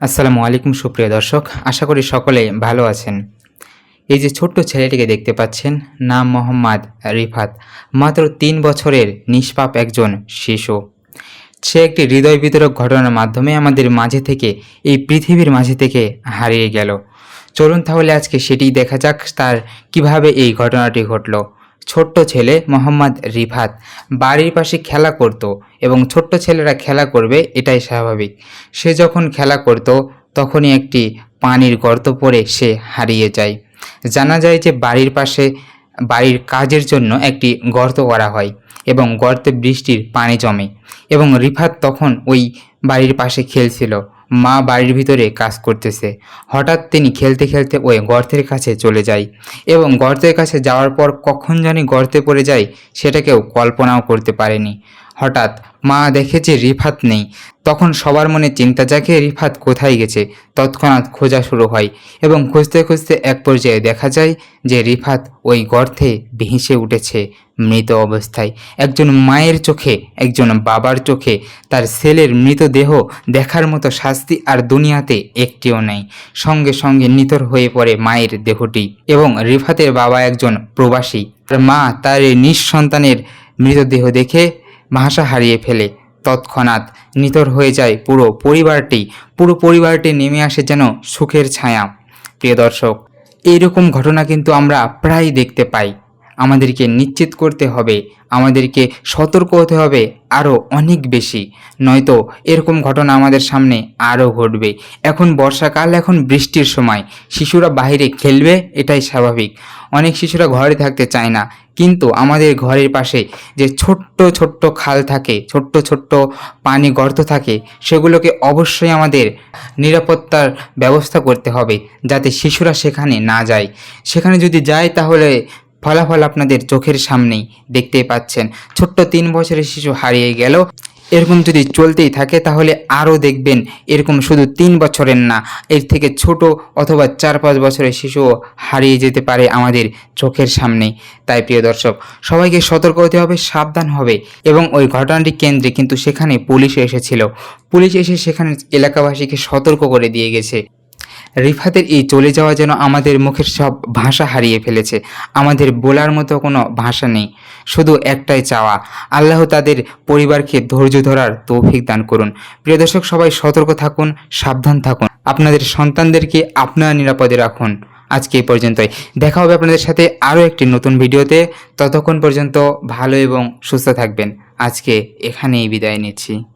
আসসালামু আলাইকুম, সুপ্রিয় দর্শক। আশা করি সকলে ভালো আছেন। এই যে ছোট্ট ছেলেটিকে দেখতে পাচ্ছেন, নাম মোহাম্মদ রিফাত। মাত্র তিন বছরের নিষ্পাপ একজন শিশু। সে একটি হৃদয় বিতরক ঘটনার মাধ্যমে আমাদের মাঝে থেকে, এই পৃথিবীর মাঝে থেকে হারিয়ে গেল। চলুন তাহলে আজকে সেটি দেখা যাক, তার কীভাবে এই ঘটনাটি ঘটলো। ছোট্ট ছেলে মোহাম্মদ রিফাত। বাড়ির পাশে খেলা করত এবং ছোট্ট ছেলেরা খেলা করবে, এটাই স্বাভাবিক। সে যখন খেলা করত, তখনই একটি পানির গর্ত পড়ে সে হারিয়ে যায়। জানা যায় যে বাড়ির পাশে, বাড়ির কাজের জন্য একটি গর্ত করা হয় এবং গর্তে বৃষ্টির পানি জমে এবং রিফাত তখন ওই বাড়ির পাশে খেলছিল। মা বাড়ির ভিতরে কাজ করতেছে। হঠাৎ তিনি খেলতে খেলতে ওই গর্তের কাছে চলে যায় এবং গর্তের কাছে যাওয়ার পর কখন জানি গর্তে পড়ে যায় সেটা কেউ কল্পনাও করতে পারেনি। হঠাৎ মা দেখে যে রিফাত নেই। তখন সবার মনে চিন্তা জাগে রিফাত কোথায় গেছে। তৎক্ষণাৎ খোঁজা শুরু হয় এবং খুঁজতে খুঁজতে এক পর্যায়ে দেখা যায় যে রিফাত ওই গর্তে ভেসে উঠেছে মৃত অবস্থায়। একজন মায়ের চোখে, একজন বাবার চোখে তার ছেলের মৃতদেহ দেখার মতো শাস্তি আর দুনিয়াতে একটিও নেই। সঙ্গে সঙ্গে নিতর হয়ে পড়ে মায়ের দেহটি এবং রিফাতের বাবা একজন প্রবাসী। তার মা তার এই নিঃসন্তানের মৃতদেহ দেখে ভাষা হারিয়ে ফেলে। তৎক্ষণাৎ নিতর হয়ে যায় পুরো পরিবারটি। পুরো পরিবারটি নেমে আসে যেন সুখের ছায়া। প্রিয় দর্শক, এইরকম ঘটনা কিন্তু আমরা প্রায় দেখতে পাই। আমাদেরকে নিশ্চিত করতে হবে, আমাদেরকে সতর্ক হতে হবে আরও অনেক বেশি। নয়তো এরকম ঘটনা আমাদের সামনে আরও ঘটবে। এখন বর্ষাকাল, এখন বৃষ্টির সময়। শিশুরা বাইরে খেলবে, এটাই স্বাভাবিক। অনেক শিশুরা ঘরে থাকতে চায় না। কিন্তু আমাদের ঘরের পাশে যে ছোট্ট ছোট্ট খাল থাকে, ছোট্ট ছোট্ট পানি গর্ত থাকে, সেগুলোকে অবশ্যই আমাদের নিরাপত্তার ব্যবস্থা করতে হবে, যাতে শিশুরা সেখানে না যায়। সেখানে যদি যায় তাহলে ফলাফল আপনাদের চোখের সামনেই দেখতেই পাচ্ছেন। ছোট্ট তিন বছরের শিশু হারিয়ে গেল। এরকম যদি চলতেই থাকে, তাহলে আরও দেখবেন এরকম শুধু তিন বছরের না, এর থেকে ছোট অথবা চার পাঁচ বছরের শিশুও হারিয়ে যেতে পারে আমাদের চোখের সামনেই। তাই প্রিয় দর্শক, সবাইকে সতর্ক হতে হবে, সাবধান হবে এবং ওই ঘটনাটি কেন্দ্রে কিন্তু সেখানে পুলিশ এসেছিল। পুলিশ এসে সেখানে এলাকাবাসীকে সতর্ক করে দিয়ে গেছে। রিফাতের এই চলে যাওয়া যেন আমাদের মুখের সব ভাষা হারিয়ে ফেলেছে। আমাদের বলার মতো কোনো ভাষা নেই। শুধু একটাই চাওয়া। আল্লাহ তাদের পরিবারকে ধৈর্য ধরার তৌফিক দান করুন। প্রিয় দর্শক, সবাই সতর্ক থাকুন, সাবধান থাকুন। আপনাদের সন্তানদেরকে আপনারা নিরাপদে রাখুন। আজকে এই পর্যন্তই। দেখা হবে আপনাদের সাথে আরও একটি নতুন ভিডিওতে। ততক্ষণ পর্যন্ত ভালো এবং সুস্থ থাকবেন। আজকে এখানেই বিদায় নিচ্ছি।